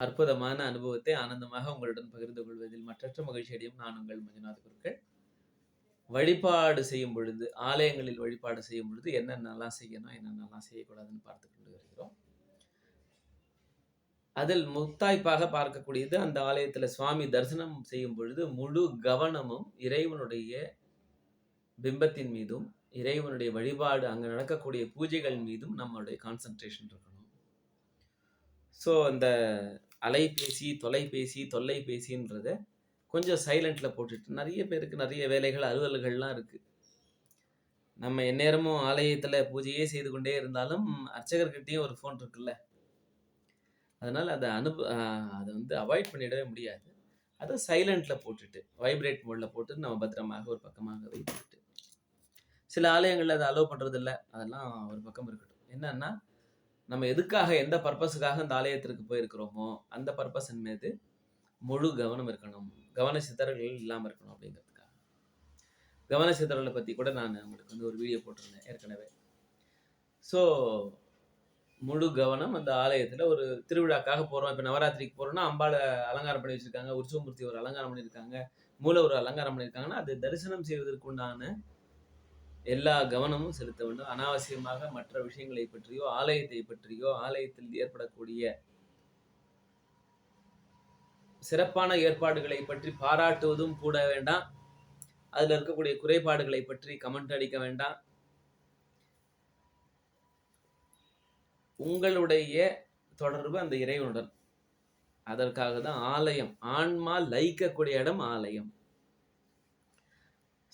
அற்புதமான அனுபவத்தை ஆனந்தமாக உங்களுடன் பகிர்ந்து கொள்வதில் மற்றற்ற மகிழ்ச்சியடையும் நான் உங்கள் மஞ்சுநாத குருக்கள். வழிபாடு செய்யும் பொழுது ஆலயங்களில் வழிபாடு செய்யும் பொழுது என்னென்னலாம் செய்யணும் என்னென்னலாம் செய்யக்கூடாதுன்னு பார்த்து கொண்டு வருகிறோம். அதில் முத்தாய்ப்பாக பார்க்கக்கூடியது அந்த ஆலயத்தில் சுவாமி தரிசனம் செய்யும் பொழுது முழு கவனமும் இறைவனுடைய பிம்பத்தின் மீதும் இறைவனுடைய வழிபாடு அங்கே நடக்கக்கூடிய பூஜைகள் மீதும் நம்மளுடைய கான்சன்ட்ரேஷன் இருக்கணும். ஸோ அந்த அலைபேசி தொலைபேசி தொல்லைபேசின்றத கொஞ்சம் சைலண்ட்டில் போட்டுட்டு நிறைய பேருக்கு நிறைய வேலைகள் அலுவல்கள்லாம் இருக்குது நம்ம எந்நேரமும் ஆலயத்தில் பூஜையே செய்து கொண்டே இருந்தாலும் அர்ச்சகர்கிட்டயும் ஒரு ஃபோன் இருக்குல்ல. அதனால் அதை அனுப்பு அதை வந்து அவாய்ட் பண்ணிடவே முடியாது. அதை சைலண்டில் போட்டுட்டு வைப்ரேட் மோடில் போட்டு நம்ம பத்திரமாக ஒரு பக்கமாக வைத்துட்டு. சில ஆலயங்களில் அதை அலோவ் பண்ணுறதில்ல அதெல்லாம் ஒரு பக்கம் இருக்கட்டும். என்னன்னா நம்ம எதுக்காக எந்த பர்பஸுக்காக அந்த ஆலயத்திற்கு போயிருக்கிறோமோ அந்த பர்பஸின் மீது முழு கவனம் இருக்கணும். கவன சிதறல்கள் இல்லாமல் இருக்கணும் அப்படிங்கிறதுக்காக. கவன சிதறலை பற்றி கூட நான் உங்களுக்கு வந்து ஒரு வீடியோ போட்டிருந்தேன் ஏற்கனவே. ஸோ முழு கவனம் அந்த ஆலயத்தில் ஒரு திருவிழாக்காக போகிறோம் இப்போ நவராத்திரிக்கு போகிறோம்னா அம்பாளை அலங்காரம் பண்ணி வச்சுருக்காங்க உற்சவமூர்த்தி ஒரு அலங்காரம் பண்ணியிருக்காங்க மூல ஒரு அலங்காரம் பண்ணியிருக்காங்கன்னா அது தரிசனம் செய்வதற்குண்டான எல்லா கவனமும் செலுத்த வேண்டும். அனாவசியமாக மற்ற விஷயங்களை பற்றியோ ஆலயத்தை பற்றியோ ஆலயத்தில் ஏற்படக்கூடிய சிறப்பான ஏற்பாடுகளை பற்றி பாராட்டுவதும் கூட வேண்டாம். அதில் இருக்கக்கூடிய குறைபாடுகளை பற்றி கமெண்ட் அடிக்க வேண்டாம். உங்களுடைய தொடர்பு அந்த இறைவனுடன். அதற்காக தான் ஆலயம் ஆன்மா லயிக்கக்கூடிய இடம் ஆலயம்.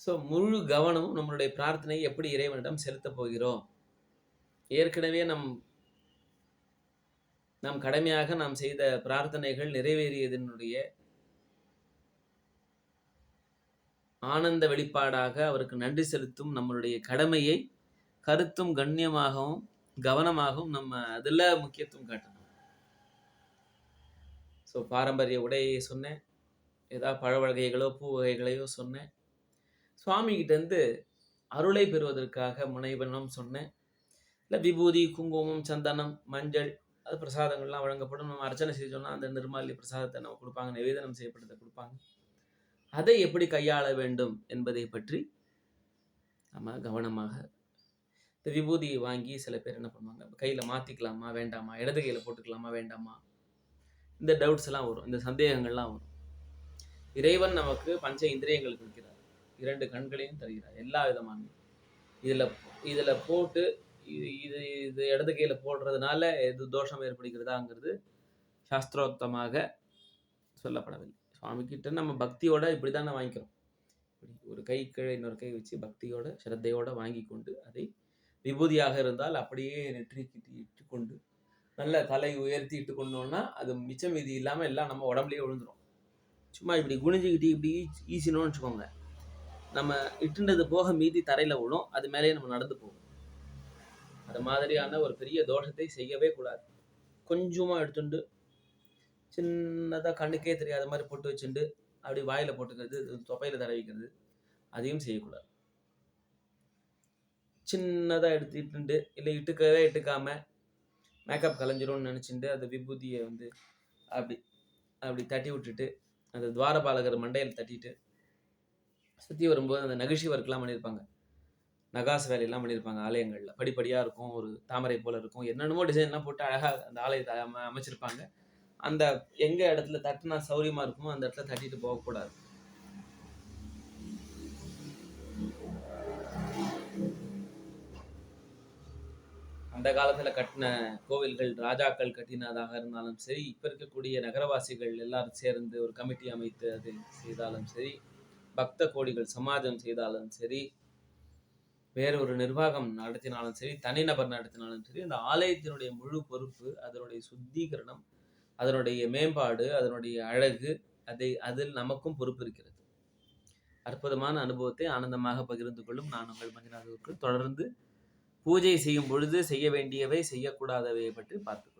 ஸோ முழு கவனமும் நம்மளுடைய பிரார்த்தனை எப்படி இறைவனிடம் செலுத்தப் போகிறோம்? ஏற்கனவே நம் நம் கடமையாக நாம் செய்த பிரார்த்தனைகள் நிறைவேறியதனுடைய ஆனந்த வெளிப்பாடாக அவருக்கு நன்றி செலுத்தும் நம்மளுடைய கடமையை கருத்தும் கண்ணியமாகவும் கவனமாகவும் நம்ம அதில் முக்கியத்துவம் காட்டணும். ஸோ பாரம்பரிய உடையை சொன்னேன். ஏதாவது பழ வகைகளோ பூ வகைகளையோ சொன்னேன். சுவாமிகிட்டேருந்து அருளை பெறுவதற்காக முனைவனம் சொன்னேன். இல்லை விபூதி குங்குமம் சந்தனம் மஞ்சள் அது பிரசாதங்கள்லாம் வழங்கப்படும். நம்ம அர்ச்சனை செஞ்சோம்னா அந்த நிர்மாலி பிரசாதத்தை நம்ம கொடுப்பாங்க நிவேதனம் செய்யப்பட்டதை கொடுப்பாங்க. அதை எப்படி கையாள வேண்டும் என்பதை பற்றி நம்ம கவனமாக இந்த விபூதியை வாங்கி சில பேர் என்ன பண்ணுவாங்க கையில் மாற்றிக்கலாமா வேண்டாமா? இடது கையில் போட்டுக்கலாமா வேண்டாமா? இந்த டவுட்ஸ் எல்லாம் வரும் இந்த சந்தேகங்கள்லாம் வரும். இறைவன் நமக்கு பஞ்ச இந்திரியங்கள் கொடுக்கிறார். இரண்டு கண்களையும் தருகிறார். எல்லா விதமான இதில் இதில் போட்டு இது இது இது இடது கையில் போடுறதுனால எது தோஷம் ஏற்படுகிறதாங்கிறது சாஸ்திரோக்தமாக சொல்லப்படவில்லை. சுவாமிக்கிட்ட நம்ம பக்தியோட இப்படி தானே வாங்கிக்கிறோம் ஒரு கை கீழே இன்னொரு கை வச்சு பக்தியோட ஸ்ரத்தையோட வாங்கி கொண்டு அதை விபூதியாக இருந்தால் அப்படியே நெற்றிக்கு இட்டு கொண்டு நல்ல தலை உயர்த்தி இட்டு கொண்டோம்னா அது மிச்சம் மீதி இல்லாமல் எல்லாம் நம்ம உடம்புலயே விழுந்துரும். சும்மா இப்படி குனிஞ்சிக்கிட்டு இப்படி ஈசினோன்னு வச்சுக்கோங்க. நம்ம இட்டுண்டது போக மீதி தரையில் விழும். அது மேலேயே நம்ம நடந்து போகும். அது மாதிரியான ஒரு பெரிய தோஷத்தை செய்யவே கூடாது. கொஞ்சமாக எடுத்துண்டு சின்னதாக கண்ணுக்கே தெரியாத மாதிரி போட்டு வச்சுண்டு அப்படி வாயில் போட்டுக்கிறது தொப்பையில் தடவிக்கிறது அதையும் செய்யக்கூடாது. சின்னதாக எடுத்து இல்லை இட்டுக்கவே இட்டுக்காமல் மேக்கப் கலைஞ்சிரும்னு நினச்சிட்டு அந்த விபூதியை வந்து அப்படி அப்படி தட்டி விட்டுட்டு அந்த துவாரபாலகர் மண்டையில் தட்டிட்டு சுற்றி வரும்போது அந்த நகிழ்ச்சி ஒர்க்லாம் பண்ணியிருப்பாங்க நகாஸ் வேலையெல்லாம் பண்ணியிருப்பாங்க ஆலயங்களில். படிப்படியாக இருக்கும் ஒரு தாமரை போல் இருக்கும். என்னென்னமோ டிசைன்லாம் போட்டு அழகாக அந்த ஆலயத்தை அம அமைச்சிருப்பாங்க. அந்த எங்கே இடத்துல தட்டினா சௌரியமாக இருக்குமோ அந்த இடத்துல தட்டிட்டு போகக்கூடாது. அந்த காலத்தில் கட்டின கோவில்கள் ராஜாக்கள் கட்டினதாக இருந்தாலும் சரி இப்போ இருக்கக்கூடிய நகரவாசிகள் எல்லாரும் சேர்ந்து ஒரு கமிட்டி அமைத்து அது செய்தாலும் சரி பக்த கோடிகள் சமாஜம் செய்தாலும் சரி வேற ஒரு நிர்வாகம் நடத்தினாலும் சரி தனிநபர் நடத்தினாலும் சரி அந்த ஆலயத்தினுடைய முழு பொறுப்பு அதனுடைய சுத்திகரணம் அதனுடைய மேம்பாடு அதனுடைய அழகு அதை அதில் நமக்கும் பொறுப்பு இருக்கிறது. அற்புதமான அனுபவத்தை ஆனந்தமாக பகிர்ந்து கொள்ளும் நான் உங்கள் மஞ்சள் தொடர்ந்து பூஜை செய்யும் பொழுது செய்ய வேண்டியவை செய்யக்கூடாதவை பற்றி பார்த்து